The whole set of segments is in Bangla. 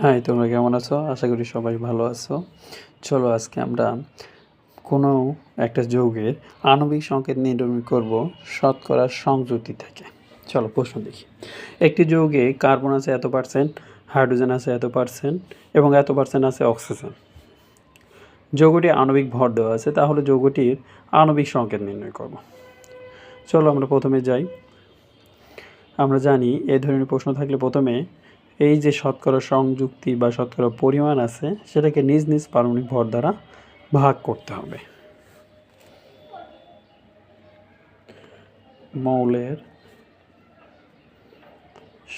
হাই, তোমরা কেমন আছো? আশা করি সবাই ভালো আছো। চলো আজকে আমরা কোনো একটা যৌগের আণবিক সংকেত নির্ণয় করব শতকরা সংযুক্তি থেকে। চলো প্রশ্ন দেখি। একটি যৌগে কার্বন আছে এত পার্সেন্ট, হাইড্রোজেন আছে এত পার্সেন্ট এবং এত পার্সেন্ট আছে অক্সিজেন। যৌগটি আণবিক ভর দেওয়া আছে, তাহলে যৌগটির আণবিক সংকেত নির্ণয় করব। চলো আমরা প্রথমে যাই। আমরা জানি এই ধরনের প্রশ্ন থাকলে প্রথমে এই যে শতকরা সংযুক্তি বা শতকরা পরিমাণ আছে, সেটাকে নিজ নিজ পারমাণবিক ভর দ্বারা ভাগ করতে হবে। মৌলের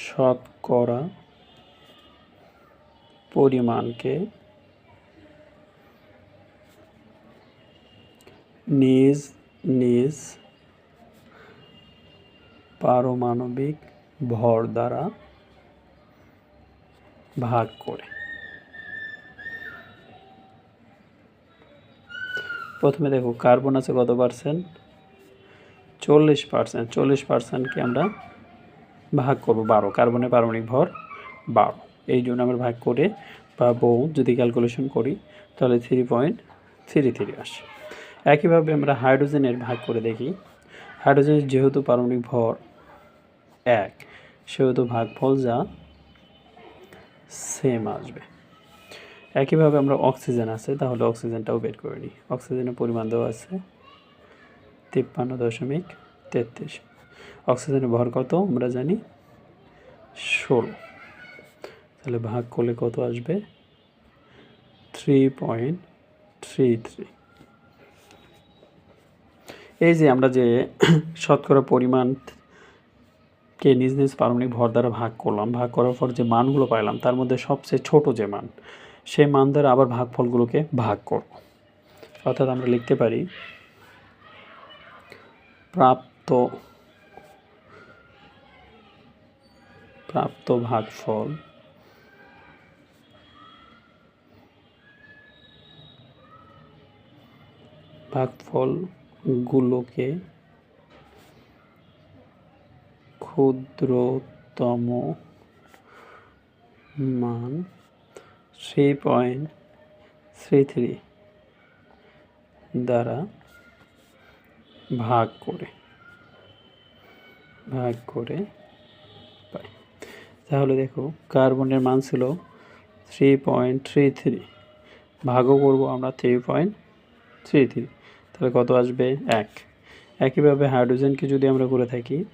শতকরা পরিমাণকে নিজ নিজ পারমাণবিক ভর দ্বারা ভাগ করে। প্রথমে দেখো, কার্বন আছে কত পার্সেন্ট চল্লিশ পার্সেন্ট চল্লিশ পার্সেন্টকে আমরা ভাগ করব বারো। কার্বনের পারমাণবিক ভর বারো। এই জন্য আমরা ভাগ করে বা বউ যদি ক্যালকুলেশন করি, তাহলে থ্রি পয়েন্ট থ্রি থ্রি আসে। একইভাবে আমরা হাইড্রোজেনের ভাগ করে দেখি। হাইড্রোজেনের যেহেতু পারমাণবিক ভর এক, সেহেতু ভাগফল যা সেম আসবে। একইভাবে আমরা অক্সিজেন আছে, তাহলে অক্সিজেনটাও বের করে নিই। অক্সিজেনের পরিমাণ দেওয়া আছে তিপ্পান্ন দশমিক তেত্রিশ। অক্সিজেনের ভর কত? আমরা জানি ষোলো। তাহলে ভাগ করলে কত আসবে? Three point three three. এই যে আমরা যে শতকরা পরিমাণ কে নিজ নিজ পারমাণবিক ভর দ্বারা ভাগ করলাম। ভাগ করার পর যে মানগুলো পাইলাম, তার মধ্যে সবচেয়ে ছোট যে মান, সেই মান দ্বারা আবার ভাগফলগুলোকে ভাগ করব। অর্থাৎ আমরা লিখতে পারি, প্রাপ্ত প্রাপ্ত ভাগফল ভাগফলগুলোকে ক্ষুদ্রতম মান থ্রি পয়েন্ট থ্রি থ্রি দ্বারা ভাগ করে ভাগ করে পাই। তাহলে দেখো, কার্বনের মান ছিল থ্রি পয়েন্ট থ্রি থ্রি ভাগও করব আমরা থ্রি পয়েন্ট থ্রি থ্রি তাহলে কত আসবে? এক। একইভাবে হাইড্রোজেনকে যদি আমরা করে থাকি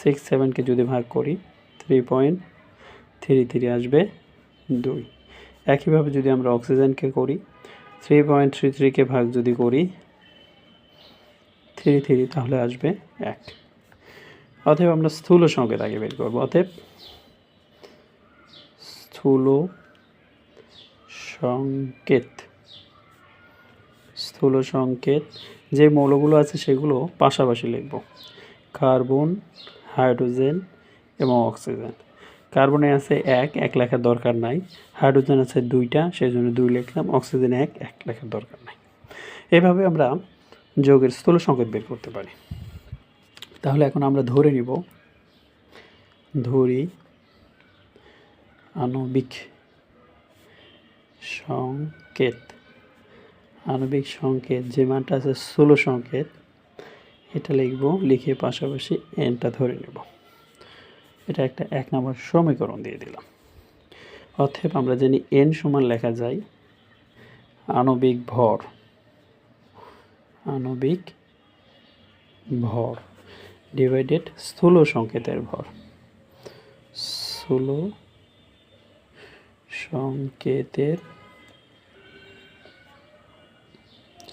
সিক্স সেভেনকে যদি ভাগ করি থ্রি পয়েন্ট থ্রি থ্রি আসবে দুই। একইভাবে যদি আমরা অক্সিজেনকে করি থ্রি পয়েন্ট থ্রি থ্রিকে ভাগ যদি করি থ্রি থ্রি তাহলে আসবে এক। অতএব আমরা স্থূল সংকেত আগে বের করব। অতএব স্থূল সংকেত স্থূল সংকেত, যে মৌলগুলো আছে সেগুলো পাশাপাশি লিখব। কার্বন হাইড্রোজেন এবং অক্সিজেন। কার্বনে আছে এক এক লেখার দরকার নাই। হাইড্রোজেন আছে দুইটা সেই জন্য দুই লিখলাম। অক্সিজেন এক এক লেখার দরকার নাই। এভাবে আমরা যোগের স্থূল সংকেত বের করতে পারি। তাহলে এখন আমরা ধরে নিব। ধরি আণবিক সংকেত। আণবিক সংকেত, যে মানটা আছে স্থূল সংকেত এটা লিখব, লিখে পাশাপাশি এনটা ধরে নেব। এটা একটা এক নম্বর সমীকরণ দিয়ে দিলাম। অতএব আমরা জানি এন সমান লেখা যায় আণবিক ভর আণবিক ভর ডিভাইডেড স্থূল সংকেতের ভর। স্থূল সংকেতের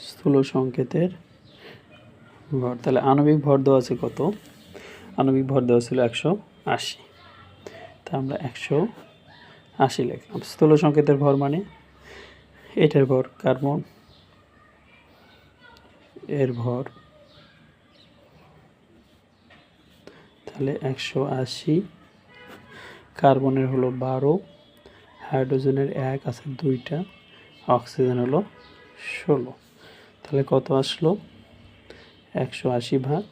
স্থূল সংকেতের ভর, তাহলে আণবিক ভর দেওয়া আছে কত? আণবিক ভর দেওয়া ছিল একশো আশি। তা আমরা একশো আশি লিখলাম। স্থূল সংকেতের ভর মানে? এটার ভর, কার্বন এর ভর। তাহলে একশো আশি কার্বনের হলো বারো, হাইড্রোজেনের এক আছে দুইটা অক্সিজেন হলো ষোলো। তাহলে কত আসলো? একশো আশি ভাগ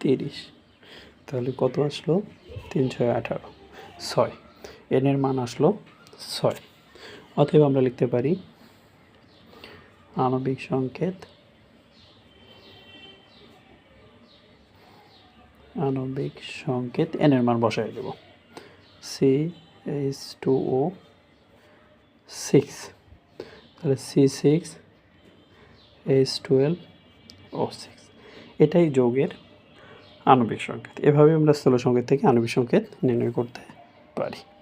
তিরিশ। তাহলে কত আসলো? তিন ছয় আঠারো। ছয়। এন এর মান আসলো ছয়। অতএব আমরা লিখতে পারি আণবিক সংকেত আণবিক সংকেত এন এর মান বসাই দেব। C H two O six তাহলে C six H twelve O six এটাই যোগের আণবিক সংকেত। এভাবে আমরা স্থূল সংকেত থেকে আণবিক সংকেত নির্ণয় করতে পারি।